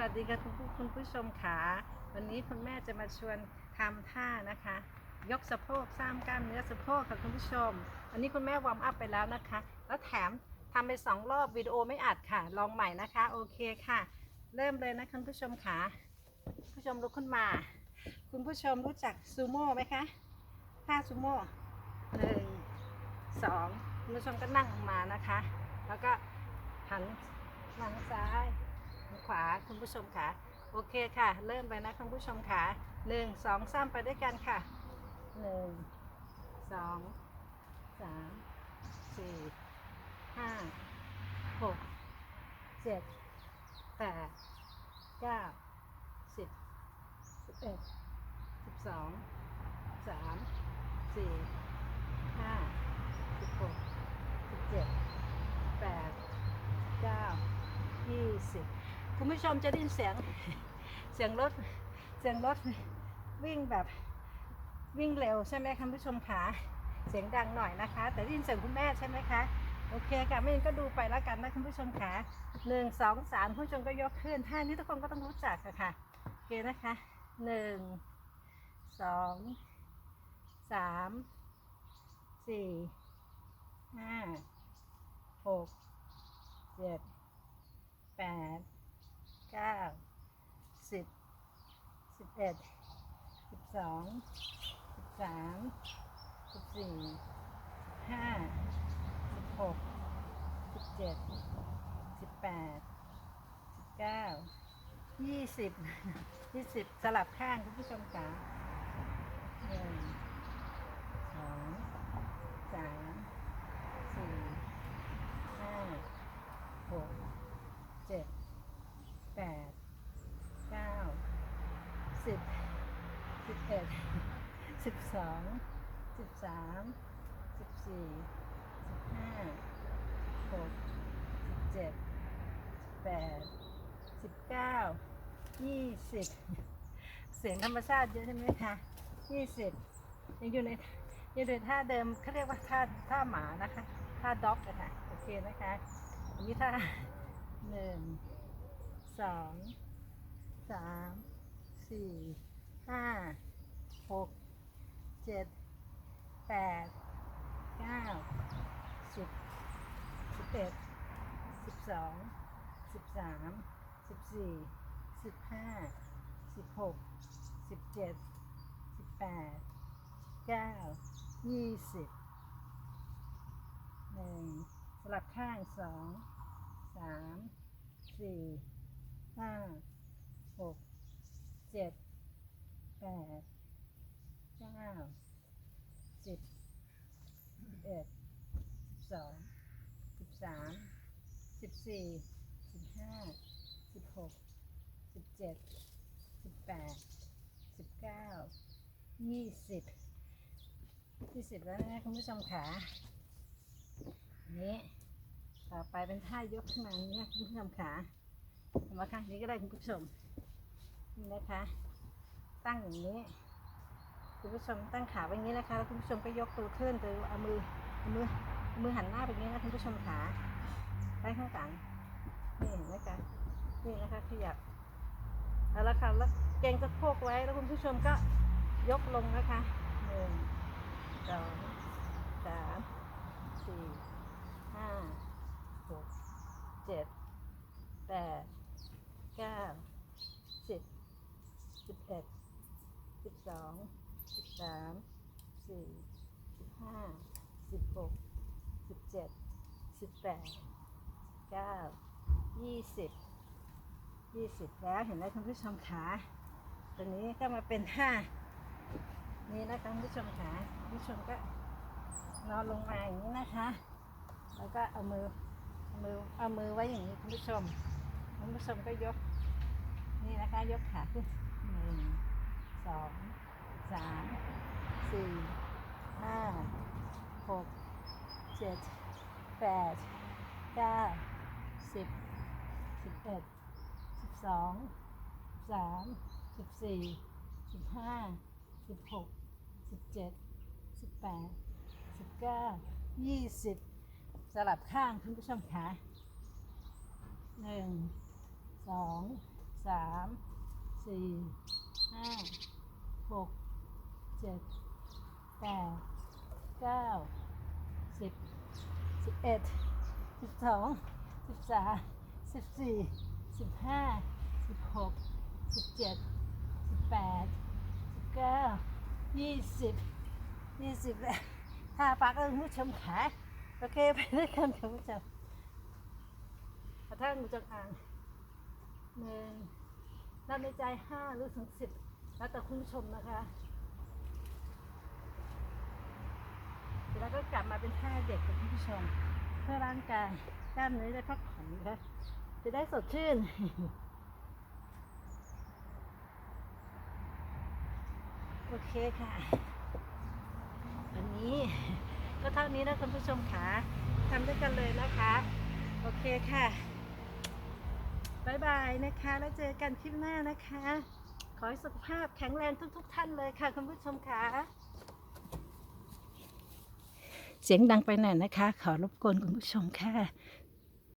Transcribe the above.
วัสดีค่ะคุณผู้คุณผู้ชมขาวันนี้คุณแม่จะมาชวนทำท่านะคะ ยกสะโพกสร้างกล้ามเนื้อสะโพกค่ะคุณผู้ชมอันนี้คุณแม่วอร์มอัพไปแล้วนะคะ แล้วแถมทำไปสองรอบวิดีโอไม่อัดค่ะ ลองใหม่นะคะ โอเคค่ะ เริ่มเลยนะคุณผู้ชมขาผู้ชมลุกขึ้นมา คุณผู้ชมรู้จักซูโม่ไหมคะท่าซูโม่หนึ่งสองคุณผู้ชมก็นั่งลงมานะคะ แล้วก็หันทางซ้าย คุณผู้ชมค่ะโอเคค่ะ เริ่มไปนะคุณผู้ชมค่ะหนึ่งสองสามไปด้วยกันค่ะหนึ่งสองสามสี่ห้าหกเจ็ดแปดเก้าสิบสิบเอ็ดสิบสองสามสี่ห้าสิบหกสิบเจ็ดแปดเก้ายี่สิบ คุณผู้ชมจะได้ยินเสียงเสียงรถเสียงรถวิ่งแบบวิ่งเร็วใช่ไหมคุณผู้ชมคะเสียงดังหน่อยนะคะ แต่ได้ยินเสียงคุณแม่ใช่ไหมคะโอเคค่ะไม่งั้นก็ดูไปแล้วกันนะคุณผู้ชมค่ะหนึ่งสองสามผู้ชมก็ยกขึ้นท่านี้ทุกคนก็ต้องรู้จักอะค่ะโอเคนะคะหนึ่งสองสามสี่ห้าหกเจ็ด เก้าสิบสิบเอ็ดสิบสองสิบสามสิบสี่ห้าสิบหกสิบเจ็ดสิบแปดสิบเก้ายี่สิบยี่สิบสลับข้างคุณผู้ชมจ๋าหนึ่งสองสามสี่ห้าหกเจ็ดแปดเก้าสิบสิบ เอ็ดสิบสองสิบสามสิบสี่สิบห้าหกสิบเจ็ดสิบแปดสิบเก้ายี่สิบเสียงธรรมชาติเยอะใช่ไหมคะยี่สิบยังอยู่ในยังอยู่ในท่าเดิมเขาเรียกว่าท่าท่าหมานะคะท่าด็อกนะคะโอเคนะคะอันนี้ท่าหนึ่งสองสามสี่ห้า หกเจ็ดแปดเก้าสิบสิบเอ็ดสิบสองสิบสามสิบสี่สิบห้าสิบหกสิบเจ็ดสิบแปดเก้ายี่สิบหนึ่งสลับข้างสองสามสี่ห้าหกเจ็ดแปดเก้าสิบสิบเอ็ด สิบสอง สามสิบสี่สิบห้าสิบหกสิบเจ็ดสิบแปดสิบเก้ายี่สิบยี่สิบแล้วนะคุณผู้ชมขานี้ต่อไปเป็นท่ายกขึ้นมาอย่างนี้นะคุณผู้ชมขามาข้างนี้ก็ได้คุณผู้ชมนี่นะคะ ตั้งอย่างนี้คุณผู้ชมตั้งขาไว้อย่างนี้นะคะแล้วคุณผู้ชมก็ยกตัวขึ้นโดยเอามือเอามือ มือหันหน้าไปนี้นะคุณผู้ชมขาไปข้างหลังนี่เห็นไหมคะนี่นะคะขยับแล้วละค่ะแล้วเกรงสะโพกไว้แล้วคุณผู้ชมก็ยกลงนะคะหนึ่งสองสามสี่ห้าหกเจ็ดแปดเก้าสิบสิบเอ็ดสิบสองสิบสามสี่สิบห้าสิบหก จ็ดสิบแปดเก้ายี่สิบยี่สิบแล้วเห็นไหมคุณผู้ชมขาตัวนี้ก็มาเป็นท่านี่นะคะคุณผู้ชมขาคุณผู้ชมก็นอนลงมาอย่างนี้นะคะ แล้วก็เอามือเอามือเอามือไว้อย่างนี้คุณผู้ชมคุณผู้ชมก็ยก นี่นะคะยกขาขึ้นหนึ่งสองสามสี่ห้าหกเจ็ด แปดเก้าสิบสิบเอ็ดสิบสองสามสิบสี่สิบห้าสิบหกสิบเจ็ดสิบแปดสิบเก้ายี่สิบสลับข้างคุณผู้ชมคะหนึ่งสองสามสี่ห้าหกเจ็ดแปดเก้า สิบเอ็ดสิบสองสิบสามสิบสี่สิบห้าสิบหกสิบเจ็ดสิบแปดสิบเก้ายี่สิบยี่สิบแล้วถ้าปากเออคุณผู้ชมขาโอเคไปด้วยกันค่ะคุณผู้ชมกระทั่งงูจงอ่างหนึ่งนับในใจห้ารือถึงสิบแล้วแต่คุณผู้ชมนะคะ เสร็จแล้ว ก็กลับมาเป็นท่าเด็กกับคุณผู้ชม เพื่อร่างกายกล้ามเนื้อได้พักผ่อนนะคะจะได้สดชื่นโอเคค่ะ วันนี้ก็เท่านี้นะคุณผู้ชมค่ะทำด้วยกันเลยนะคะ โอเคค่ะบายบายนะคะ แล้วเจอกันคลิปหน้านะคะ ขอให้สุขภาพแข็งแรงทุกๆท่านเลยค่ะ คุณผู้ชมค่ะ เสียงดังไปหน่อยนะคะ ขอรบกวนคุณผู้ชมค่ะ